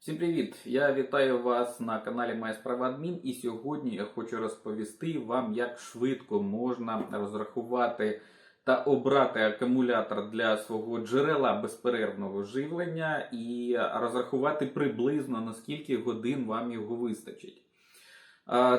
Всім привіт! Я вітаю вас на каналі Моя справа Адмін. І сьогодні я хочу розповісти вам, як швидко можна розрахувати та обрати акумулятор для свого джерела безперервного живлення і розрахувати приблизно на скільки годин вам його вистачить.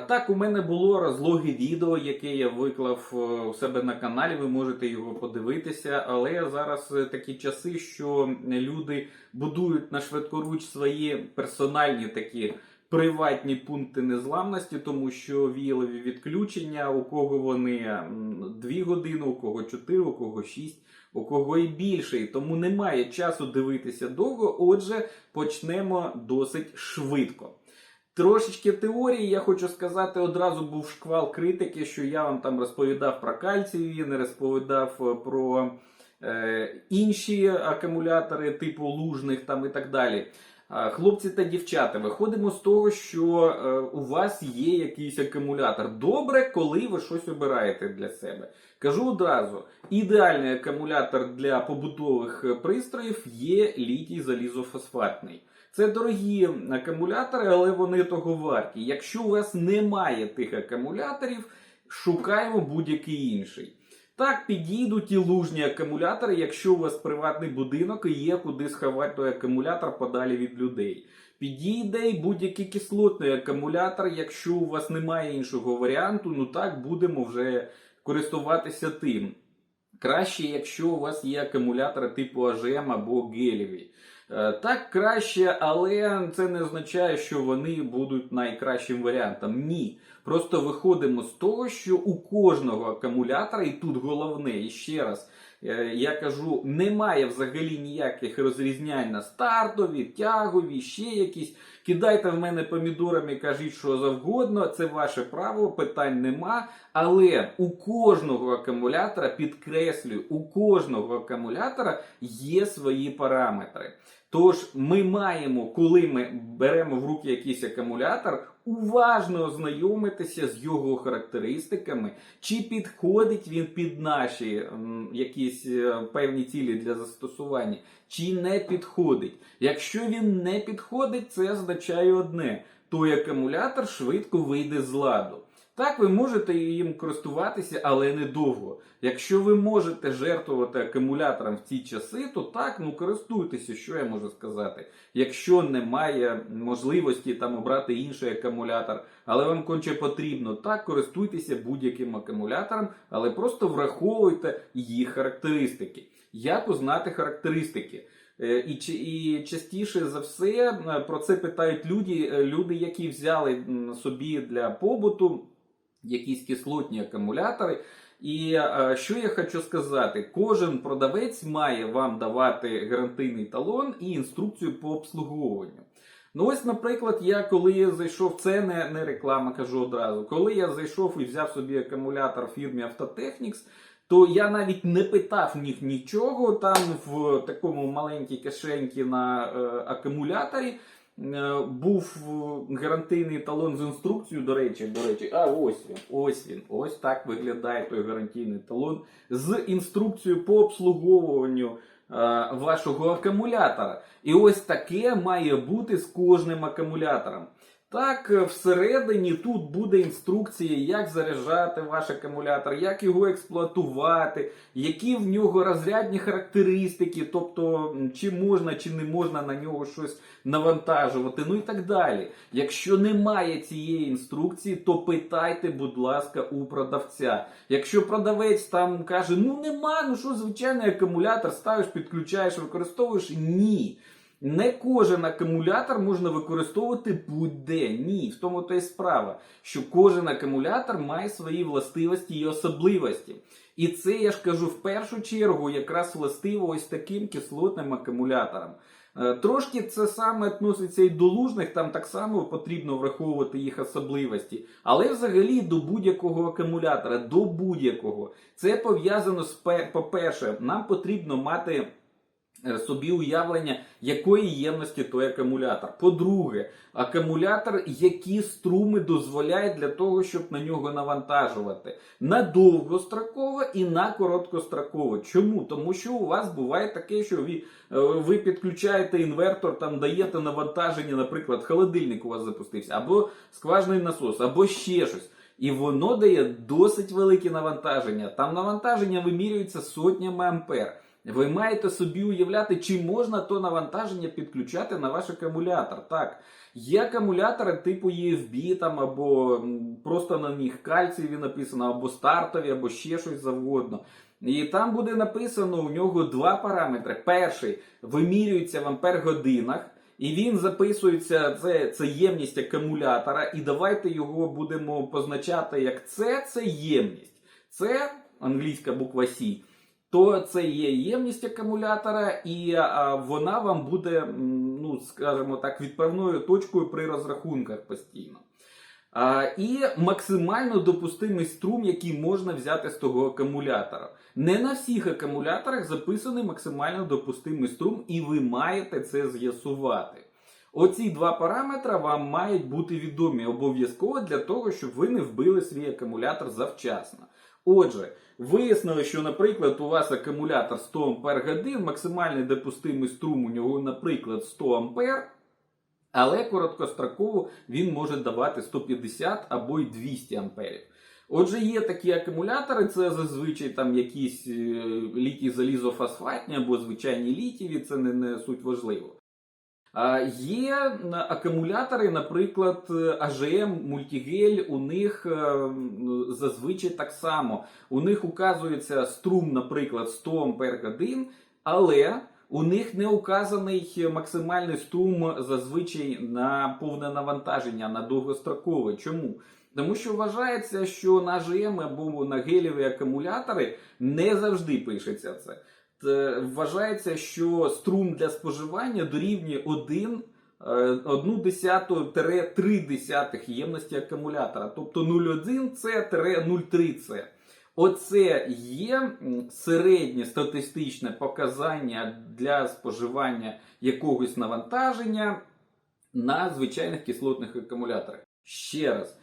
Так, у мене було розлоге відео, яке я виклав е, у себе на каналі. Ви можете його подивитися. Але зараз е, такі часи, що люди будують на швидкоруч свої персональні такі приватні пункти незламності, тому що віялові відключення, у кого вони 2 години, у кого 4, у кого 6, у кого і більше. І тому немає часу дивитися довго. Отже, почнемо досить швидко. Трошечки теорії, я хочу сказати, одразу був шквал критики, що я вам там розповідав про кальцієві, не розповідав е, про е, інші акумулятори, типу лужних там і так далі. Хлопці та дівчата, виходимо з того, що е, у вас є якийсь акумулятор. Добре, коли ви щось обираєте для себе. Кажу одразу: ідеальний акумулятор для побутових е, пристроїв є літій залізофосфатний. Це дорогі акумулятори, але вони того варті. Якщо у вас немає тих акумуляторів, шукаємо будь-який інший. Так, підійдуть і лужні акумулятори, якщо у вас приватний будинок і є куди сховати той акумулятор подалі від людей. Підійде і будь-який кислотний акумулятор, якщо у вас немає іншого варіанту, ну так будемо вже користуватися тим. Краще, якщо у вас є акумулятори типу AGM або гелєві. Е, Так краще, але це не означає, що вони будуть найкращим варіантом. Ні. Просто виходимо з того, що у кожного акумулятора, і тут головне, і ще раз, е, я кажу, немає взагалі ніяких розрізнянь на стартові, тягові, ще якісь. Кидайте в мене помідорами, кажіть, що завгодно, це ваше право, питань нема. Але у кожного акумулятора, підкреслюю, у кожного акумулятора є свої параметри. Тож ми маємо, коли ми беремо в руки якийсь акумулятор, уважно ознайомитися з його характеристиками, чи підходить він під наші якісь е, певні цілі для застосування, чи не підходить. Якщо він не підходить, це означає одне: той акумулятор швидко вийде з ладу. Так, ви можете їм користуватися, але недовго. Якщо ви можете жертвувати акумулятором в ці часи, то так, ну користуйтеся, що я можу сказати. Якщо немає можливості там обрати інший акумулятор, але вам конче потрібно, так, користуйтеся будь-яким акумулятором, але просто враховуйте їх характеристики. Як узнати характеристики? Е, І, і частіше за все е, про це питають люди, е, люди, які взяли собі для побуту якісь кислотні акумулятори. І що я хочу сказати, кожен продавець має вам давати гарантийний талон і інструкцію по обслуговуванню. Ну ось, наприклад, я коли я зайшов, це не, не реклама, кажу одразу. Коли я зайшов і взяв собі акумулятор фірмі Автотехнікс, то я навіть не питав них нічого. Там в такому маленькій кишеньці на е, акумуляторі е, був е, гарантийний талон з інструкцією. До речі, до речі, а ось він, ось він. Ось так виглядає той гарантійний талон з інструкцією по обслуговуванню вашого акумулятора. І ось таке має бути з кожним акумулятором. Так, е, всередині тут буде інструкція, як заряджати ваш акумулятор, як його експлуатувати, які в нього розрядні характеристики, тобто чи можна, чи не можна на нього щось навантажувати, ну і так далі. Якщо немає цієї інструкції, то питайте, будь ласка, у продавця. Якщо продавець там каже, ну нема, ну що звичайний акумулятор, ставиш, підключаєш, використовуєш, ні. Не кожен акумулятор можна використовувати будь-де. Ні, в тому то й справа, що кожен акумулятор має свої властивості і особливості. І це я ж кажу в першу чергу якраз властиво ось таким кислотним акумуляторам. Е, Трошки це саме відноситься і до лужних, там так само потрібно враховувати їх особливості. Але взагалі до будь-якого акумулятора, до будь-якого. Це пов'язано з по-перше, нам потрібно мати собі уявлення, якої ємності той акумулятор. По-друге, акумулятор, які струми дозволяють для того, щоб на нього навантажувати на довгостроково і на короткостроково. Чому? Тому що у вас буває таке, що ви, е, ви підключаєте інвертор, там даєте навантаження, наприклад, холодильник у вас запустився, або скважний насос, або ще щось. І воно дає досить велике навантаження. Там навантаження вимірюється сотнями ампер. Ви маєте собі уявляти, чи можна то навантаження підключати на ваш акумулятор. Так, є акумулятори типу EFB там, або просто на них кальційові написано, або стартові, або ще щось завгодно. І там буде написано у нього два параметри. Перший вимірюється в ампер-годинах. І він записується, це, це ємність акумулятора, і давайте його будемо позначати як це, це ємність. Це англійська буква С. То це є ємність акумулятора, і вона вам буде, ну скажімо так, відправною точкою при розрахунках постійно. А, і максимально допустимий струм, який можна взяти з того акумулятора. Не на всіх акумуляторах записаний максимально допустимий струм, і ви маєте це з'ясувати. Оці два параметри вам мають бути відомі обов'язково для того, щоб ви не вбили свій акумулятор завчасно. Отже, вияснили, що, наприклад, у вас акумулятор 100 Ампер годин, максимальний допустимий струм у нього, наприклад, 100 Ампер. Але короткостроково він може давати 150 або й 200 амперів. Отже, є такі акумулятори, це зазвичай там якісь е, літій залізофосфатні або звичайні літіві, це не, не суть важливо. Є акумулятори, наприклад, AGM, Multigel, у них е, зазвичай так само. У них указується струм, наприклад, 100 Ампер годин, але у них не указаний максимальний струм зазвичай на повне навантаження, на довгострокове. Чому? Тому що вважається, що на ГМ або на геліві акумулятори не завжди пишеться це. Т- Вважається, що струм для споживання дорівнює 1 1 десяту-3 десятих ємності акумулятора. Тобто 0,1 це 0,3 це. Оце є середнє статистичне показання для споживання якогось навантаження на звичайних кислотних акумуляторах. Ще раз, е,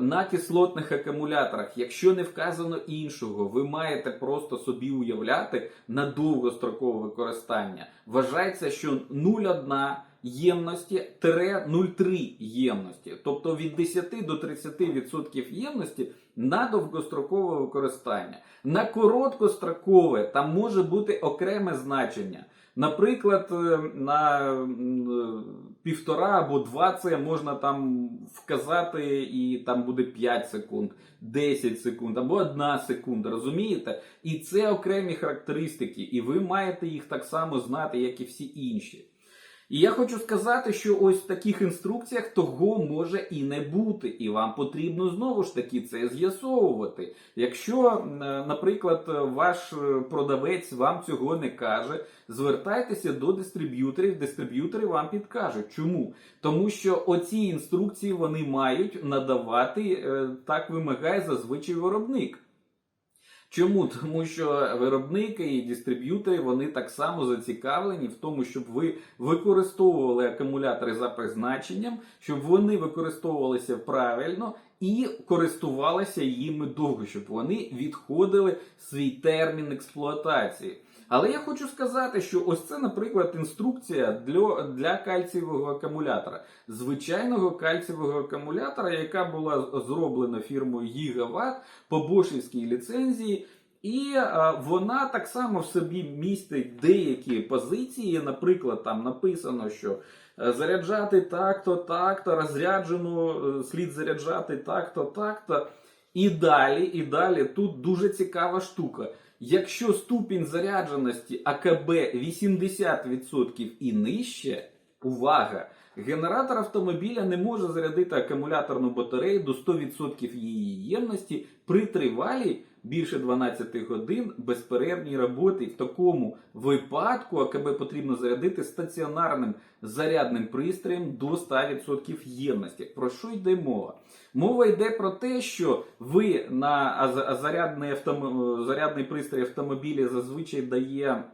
на кислотних акумуляторах, якщо не вказано іншого, ви маєте просто собі уявляти на довгострокове використання. Вважається, що 0,1 ємності 0,3 ємності, тобто від 10 до 30% ємності на довгострокове використання. На короткострокове там може бути окреме значення. Наприклад, е, на півтора або два це можна там вказати, і там буде 5 секунд, 10 секунд або 1 секунда. Розумієте? І це окремі характеристики, і ви маєте їх так само знати, як і всі інші. І я хочу сказати, що ось в таких інструкціях того може і не бути, і вам потрібно знову ж таки це з'ясовувати. Якщо, е, наприклад, ваш е, продавець вам цього не каже, звертайтеся до дистриб'юторів, дистриб'ютори вам підкажуть. Чому? Тому що оці інструкції вони мають надавати, е, так вимагає зазвичай виробник. Чому? Тому що виробники і дистриб'ютори вони так само зацікавлені в тому, щоб ви використовували акумулятори за призначенням, щоб вони використовувалися правильно і користувалися їми довго, щоб вони відходили свій термін експлуатації. Але я хочу сказати, що ось це, наприклад, інструкція для, для кальцієвого акумулятора, звичайного кальцієвого акумулятора, яка була зроблена фірмою Гігават по бошівській ліцензії. І а, вона так само в собі містить деякі позиції. Наприклад, там написано, що е, заряджати так-то, так-то, розряджену е, слід заряджати так-то, так-то. І далі, і далі тут дуже цікава штука. Якщо ступінь зарядженості АКБ 80% і нижче, увага! Генератор автомобіля не може зарядити акумуляторну батарею до 100% її ємності при тривалій більше 12 годин безперервній роботі. В такому випадку АКБ потрібно зарядити стаціонарним зарядним пристроєм до 100% ємності. Про що йде мова? Мова йде про те, що ви на зарядний, автом... зарядний пристрій автомобіля зазвичай дає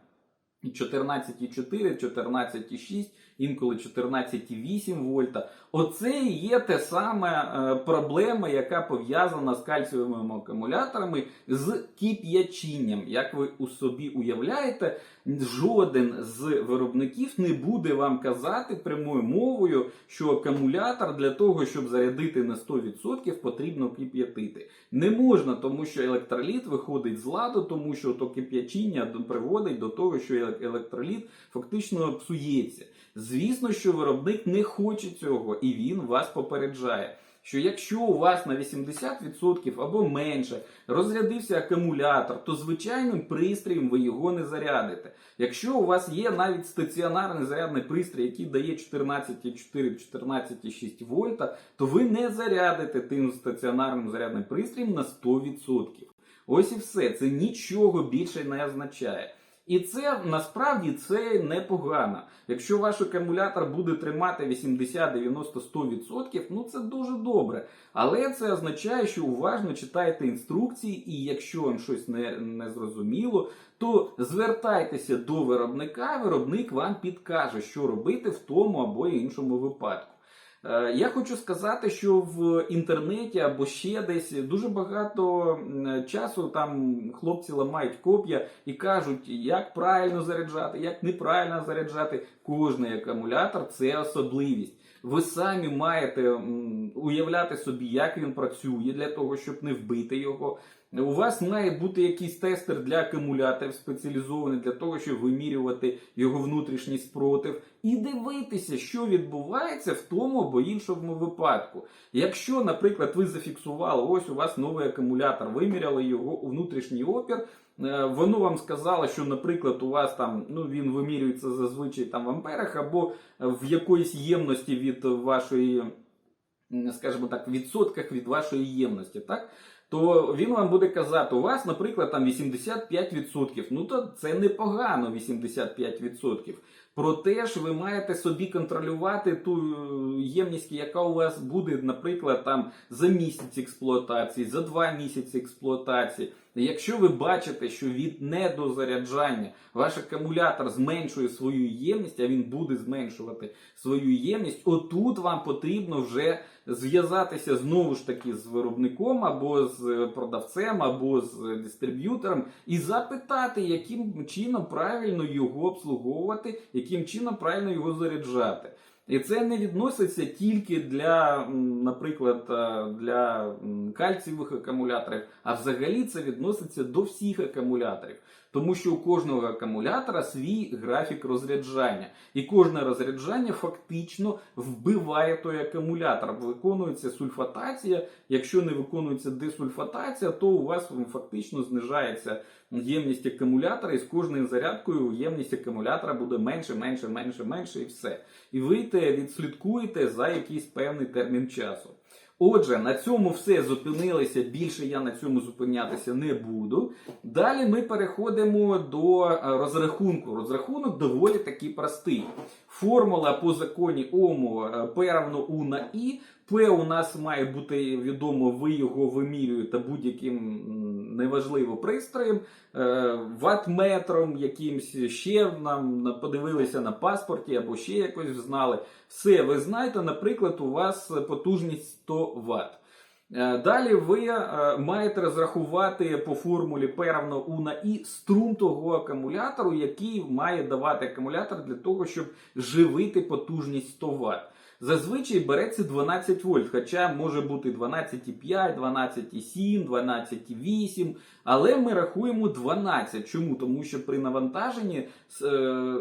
14,4, 14,6, інколи 14,8 вольта. Оце і є те саме е, проблема, яка пов'язана з кальцієвими акумуляторами з кип'ячінням. Як ви у собі уявляєте, жоден з виробників не буде вам казати прямою мовою, що акумулятор для того, щоб зарядити на 100%, потрібно кип'ятити. Не можна, тому що електроліт виходить з ладу, тому що то кип'ячіння приводить до того, що електроліт фактично псується. Звісно, що виробник не хоче цього, і він вас попереджає. Що якщо у вас на 80% або менше розрядився акумулятор, то звичайним пристроєм ви його не зарядите. Якщо у вас є навіть стаціонарний зарядний пристрій, який дає 14,4-14,6 вольта, то ви не зарядите тим стаціонарним зарядним пристроєм на 100%. Ось і все. Це нічого більше не означає. І це насправді це непогано. Якщо ваш акумулятор буде тримати 80, 90, 100%, ну це дуже добре. Але це означає, що уважно читайте інструкції, і якщо вам щось не, не зрозуміло, то звертайтеся до виробника, виробник вам підкаже, що робити в тому або іншому випадку. Е, Я хочу сказати, що в інтернеті або ще десь дуже багато часу там хлопці ламають коп'я і кажуть, як правильно заряджати, як неправильно заряджати. Кожний акумулятор це особливість. Ви самі маєте уявляти собі, як він працює для того, щоб не вбити його. У вас має бути якийсь тестер для акумуляторів спеціалізований для того, щоб вимірювати його внутрішній спротив і дивитися, що відбувається в тому або іншому випадку. Якщо, наприклад, ви зафіксували, ось у вас новий акумулятор, виміряли його внутрішній опір. е, Воно вам сказало, що, наприклад, у вас там ну він вимірюється зазвичай там в амперах або в якоїсь ємності від вашої, скажімо так, відсотках від вашої ємності, так? То він вам буде казати, у вас, наприклад, там 85%. Ну то це непогано 85%. Проте ж ви маєте собі контролювати ту е, ємність, яка у вас буде, наприклад, там за місяць експлуатації, за два місяці експлуатації. Якщо ви бачите, що від недозаряджання ваш акумулятор зменшує свою ємність, а він буде зменшувати свою ємність, отут вам потрібно вже зв'язатися знову ж таки з виробником або з продавцем, або з дистриб'ютором і запитати, яким чином правильно його обслуговувати, яким чином правильно його заряджати. І це не відноситься тільки для, наприклад, е, для кальцієвих акумуляторів, а взагалі це відноситься до всіх акумуляторів. Тому що у кожного акумулятора свій графік розряджання. І кожне розряджання фактично вбиває той акумулятор. Виконується сульфатація. Якщо не виконується десульфатація, то у вас фактично знижається ємність акумулятора, і з кожною зарядкою ємність акумулятора буде менше, менше, менше, менше, і все. І ви те відслідкуєте за якийсь певний термін часу. Отже, на цьому все зупинилися. Більше я на цьому зупинятися не буду. Далі ми переходимо до е, розрахунку. Розрахунок доволі таки простий. Формула по законі Ому е, P равно U на I. P у нас має бути відомо, ви його вимірюєте будь-яким неважливо пристроєм, е, ватметром, якимсь ще нам подивилися на паспорті або ще якось знали. Все, ви знаєте, наприклад, у вас потужність 100 Вт. Е, Далі ви е, маєте розрахувати по формулі P равно U на I струм того акумулятору, який має давати акумулятор для того, щоб живити потужність 100 Вт. Зазвичай береться 12 вольт, хоча може бути 12,5, 12,7, 12,8, але ми рахуємо 12. Чому? Тому що при навантаженні е,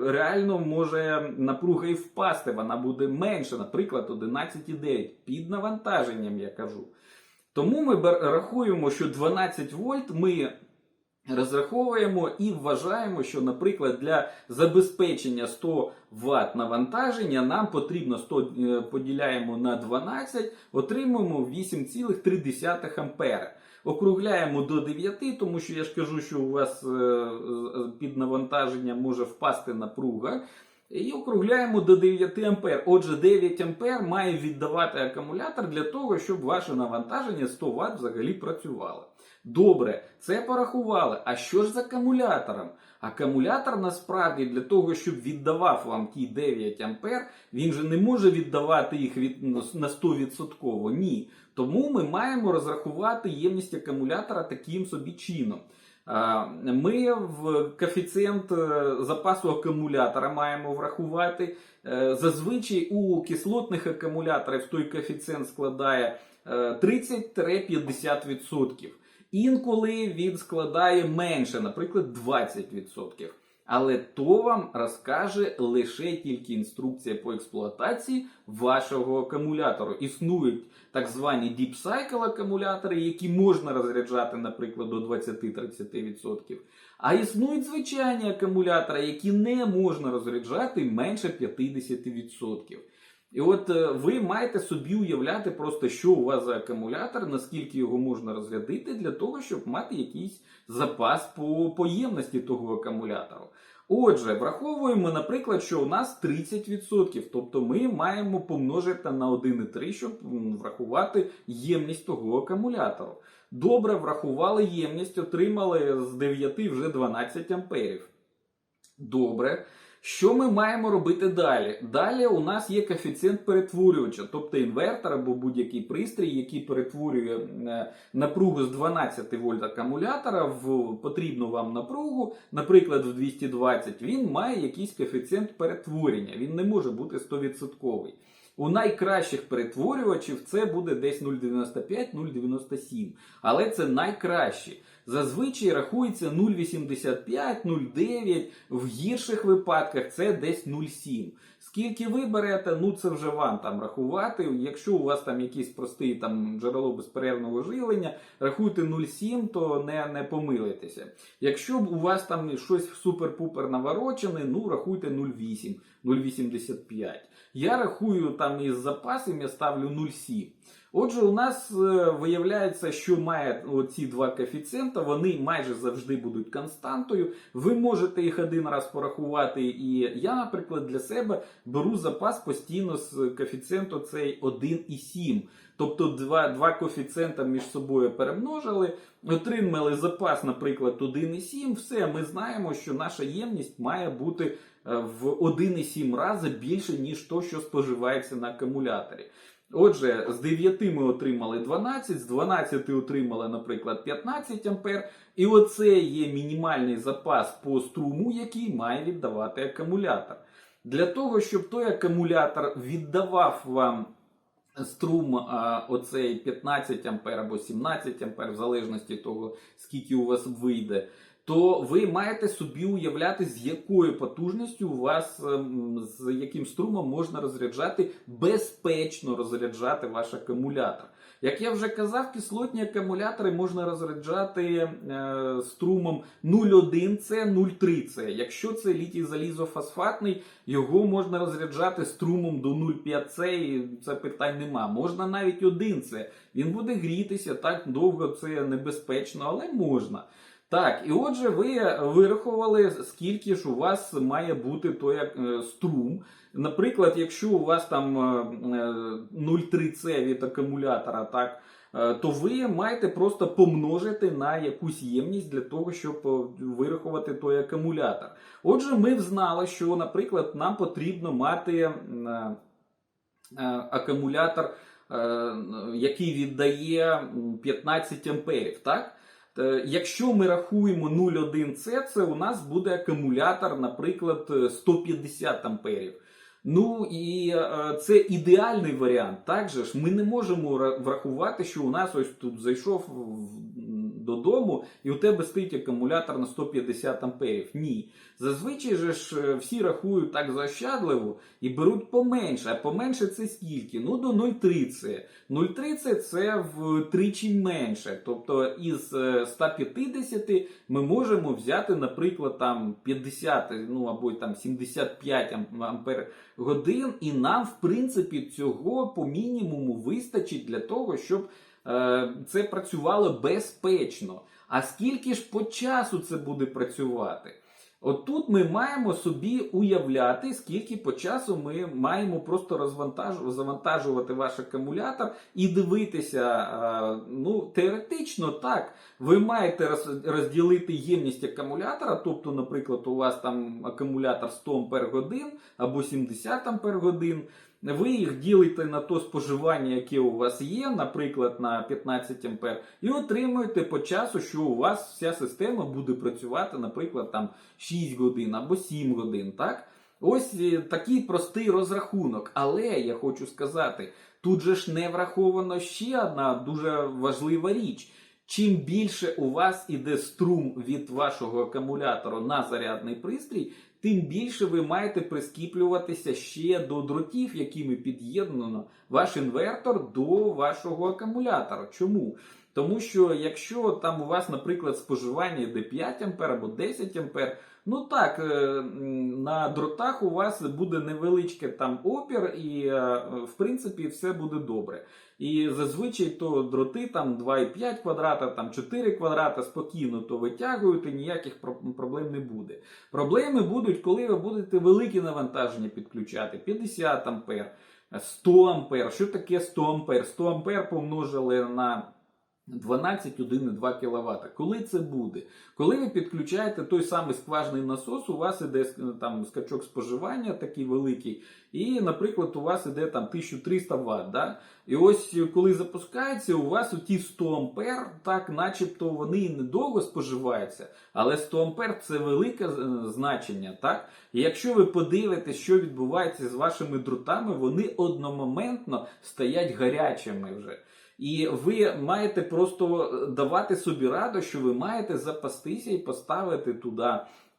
реально може напруга і впасти, вона буде менше, наприклад, 11,9 під навантаженням, я кажу. Тому ми рахуємо, що 12 вольт ми розраховуємо і вважаємо, що, наприклад, для забезпечення 100 Вт навантаження нам потрібно 100 е, поділяємо на 12, отримуємо 8,3 ампера. Округляємо до 9, тому що я ж кажу, що у вас е, під навантаженням може впасти напруга. І округляємо до 9 ампер. Отже, 9 ампер має віддавати акумулятор для того, щоб ваше навантаження 100 Вт взагалі працювало. Добре, це порахували. А що ж з акумулятором? Акумулятор насправді для того, щоб віддавав вам ті 9 ампер, він же не може віддавати їх від, на 100%. Ні. Тому ми маємо розрахувати ємність акумулятора таким собі чином. Ми в коефіцієнт е, запасу акумулятора маємо врахувати. Е, Зазвичай у кислотних акумуляторів той коефіцієнт складає е, 30-50%. Інколи він складає менше, наприклад, 20%. Але то вам розкаже лише тільки інструкція по експлуатації вашого акумулятору. Існують так звані Deep Cycle акумулятори, які можна розряджати, наприклад, до 20-30%. А існують звичайні акумулятори, які не можна розряджати менше 50%. І от е, ви маєте собі уявляти просто, що у вас за акумулятор, наскільки його можна розрядити, для того, щоб мати якийсь запас по поємності того акумулятору. Отже, враховуємо, наприклад, що у нас 30%, тобто ми маємо помножити на 1,3, щоб врахувати ємність того акумулятору. Добре, врахували ємність, отримали з 9 вже 12 амперів. Добре. Що ми маємо робити далі? Далі у нас є коефіцієнт перетворювача, тобто інвертор або будь-який пристрій, який перетворює е, напругу з 12 вольт акумулятора в потрібну вам напругу, наприклад, в 220, він має якийсь коефіцієнт перетворення. Він не може бути 100%. У найкращих перетворювачів це буде десь 0,95-0,97. Але це найкращі. Зазвичай рахується 0,85, 0,9, в гірших випадках це десь 0,7. Скільки ви берете, ну це вже вам там рахувати. Якщо у вас там якийсь простий там джерело безперервного живлення, рахуйте 0,7, то не, не помилитеся. Якщо у вас там щось супер-пупер наворочене, ну рахуйте 0,8, 0,85. Я рахую там із запасом, я ставлю 0,7. Отже, у нас е, виявляється, що має ці два коефіцієнта, вони майже завжди будуть константою. Ви можете їх один раз порахувати. І я, наприклад, для себе беру запас постійно з коефіцієнту цей 1,7. Тобто два, два коефіцієнта між собою перемножили, отримали запас, наприклад, 1,7. Все, ми знаємо, що наша ємність має бути в 1,7 рази більше, ніж то, що споживається на акумуляторі. Отже, з 9 ми отримали 12, з 12 отримали, наприклад, 15 ампер. І оце є мінімальний запас по струму, який має віддавати акумулятор. Для того, щоб той акумулятор віддавав вам струм а, оцей 15 ампер або 17 ампер, в залежності того, скільки у вас вийде, то ви маєте собі уявляти, з якою потужністю у вас, ем, з яким струмом можна розряджати, безпечно розряджати ваш акумулятор. Як я вже казав, кислотні акумулятори можна розряджати е, струмом 0,1 С, 0,3 С. Якщо це літій залізофосфатний, його можна розряджати струмом до 0,5 С, і це питань нема. Можна навіть 1 С. Він буде грітися так довго, це небезпечно, але можна. Так, і отже, ви вирахували, скільки ж у вас має бути той е, струм. Наприклад, якщо у вас там е, 0,3 С від акумулятора, так, е, то ви маєте просто помножити на якусь ємність для того, щоб е, вирахувати той акумулятор. Отже, ми знали, що, наприклад, нам потрібно мати е, е, акумулятор, е, який віддає 15 амперів. так? Е, Якщо ми рахуємо 0,1C, це у нас буде акумулятор, наприклад, е, 150 амперів. Ну і е, це ідеальний варіант. Також ми не можемо врахувати, що у нас ось тут зайшов додому, і у тебе стоїть акумулятор на 150 амперів. Ні. Зазвичай же ж е, всі рахують так заощадливо і беруть поменше. А поменше це скільки? Ну до 0,30. 0,30 це втричі менше. Тобто із е, 150 ми можемо взяти, наприклад, там 50, ну або там 75 ам- ампер годин, і нам, в принципі, цього по мінімуму вистачить для того, щоб е, це працювало безпечно. А скільки ж по часу це буде працювати? От тут ми маємо собі уявляти, скільки по часу ми маємо просто завантажувати ваш акумулятор і дивитися. Ну, теоретично так. Ви маєте розділити ємність акумулятора, тобто, наприклад, у вас там акумулятор 100 Ампер годин або 70 Ампер годин. Ви їх ділите на то споживання, яке у вас є, наприклад, на 15 ампер, і отримуєте по часу, що у вас вся система буде працювати, наприклад, там 6 годин або 7 годин. Так? Ось е, такий простий розрахунок. Але я хочу сказати, тут же ж не враховано ще одна дуже важлива річ. Чим більше у вас іде струм від вашого акумулятора на зарядний пристрій, тим більше ви маєте прискіплюватися ще до дротів, якими під'єднано ваш інвертор до вашого акумулятора. Чому? Тому що якщо там у вас, наприклад, споживання йде 5 А або 10 А, ну так, е, на дротах у вас буде невеличке там опір, і е, в принципі все буде добре. І зазвичай то дроти там 2,5 квадрата, там 4 квадрата спокійно то витягують, і ніяких проблем не буде. Проблеми будуть, коли ви будете великі навантаження підключати 50 ампер, 100 ампер. Що таке 100 ампер? 100 ампер помножили на 12,1,2 кВт. Коли це буде? Коли ви підключаєте той самий скважний насос, у вас іде там скачок споживання такий великий, і, наприклад, у вас іде там 1300 Вт. Да? І ось е, коли запускається, у вас ті 100 ампер, так начебто вони і недовго споживаються, але 100 ампер це велике е, значення. так? І якщо ви подивитесь, що відбувається з вашими дротами, вони одномоментно стоять гарячими вже. І ви маєте просто давати собі раду, що ви маєте запастися і поставити туди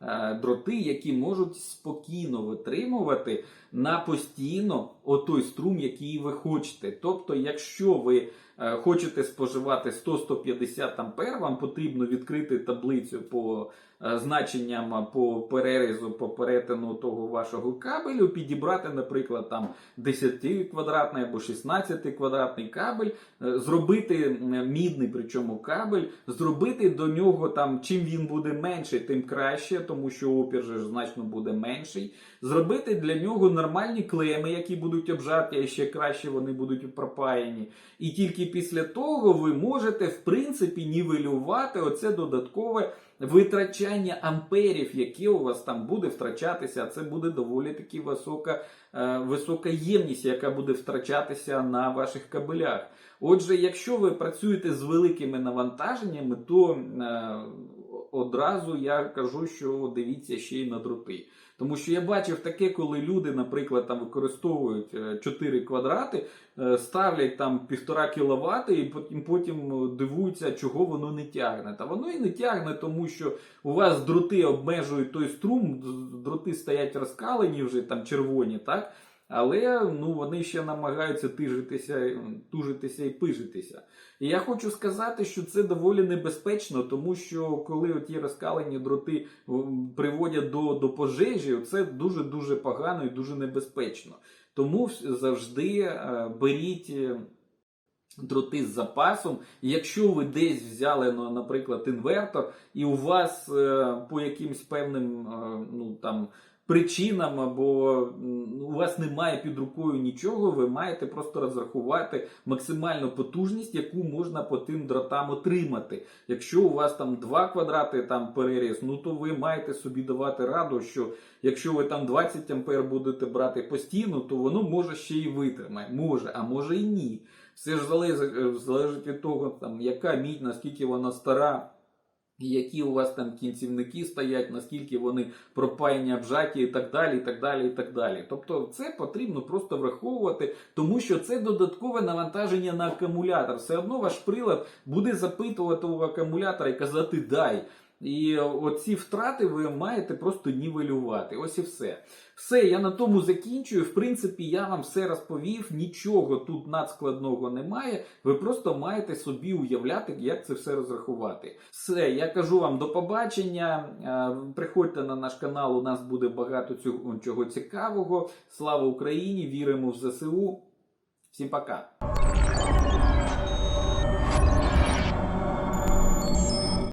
е, дроти, які можуть спокійно витримувати на постійно отой струм, який ви хочете. Тобто, якщо ви е, хочете споживати 100-150 ампер, вам потрібно відкрити таблицю по е, значенням по перерізу, по перетину того вашого кабелю, підібрати, наприклад, там 10 квадратний або 16 квадратний кабель, е, зробити мідний, причому кабель, зробити до нього там, чим він буде менший, тим краще, тому що опір же значно буде менший. Зробити для нього нормальні клеми, які будуть обжаті, а ще краще вони будуть пропаяні. І тільки після того ви можете, в принципі, нівелювати оце додаткове витрачання амперів, яке у вас там буде втрачатися. А це буде доволі таки висока, е, висока ємність, яка буде втрачатися на ваших кабелях. Отже, якщо ви працюєте з великими навантаженнями, то е, одразу я кажу, що дивіться ще й на дроти. Тому що я бачив таке, коли люди, наприклад, там використовують е, 4 квадрати, е, ставлять там 1,5 кВт і потім, потім е, дивуються, чого воно не тягне. Та воно і не тягне, тому що у вас дроти обмежують той струм, дроти стоять розкалені вже там червоні, так? Але ну, вони ще намагаються тижитися, тужитися і пижитися. І я хочу сказати, що це доволі небезпечно, тому що коли ті розкалені дроти приводять до, до пожежі, це дуже-дуже погано і дуже небезпечно. Тому завжди е, беріть. е, Дроти з запасом, якщо ви десь взяли, ну, наприклад, інвертор, і у вас е, по якимсь певним е, ну, там, причинам або у вас немає під рукою нічого, ви маєте просто розрахувати максимальну потужність, яку можна по тим дротам отримати. Якщо у вас там 2 квадрати там переріз, ну то ви маєте собі давати раду, що якщо ви там 20 ампер будете брати постійно, то воно може ще й витримає. Може, а може і ні. Все ж залежить, е, залежить від того, там, яка мідь, наскільки вона стара, і які у вас там кінцівники стоять, наскільки вони пропаяні, обжаті і так далі. і так далі, і так далі. Тобто це потрібно просто враховувати, тому що це додаткове навантаження на акумулятор. Все одно ваш прилад буде запитувати у акумулятора і казати дай. І оці втрати ви маєте просто нівелювати. Ось і все. Все, я на тому закінчую. В принципі, я вам все розповів. Нічого тут надскладного немає. Ви просто маєте собі уявляти, як це все розрахувати. Все, я кажу вам до побачення. Е, Приходьте на наш канал, у нас буде багато цього чого цікавого. Слава Україні! Віримо в ЗСУ. Всім пока!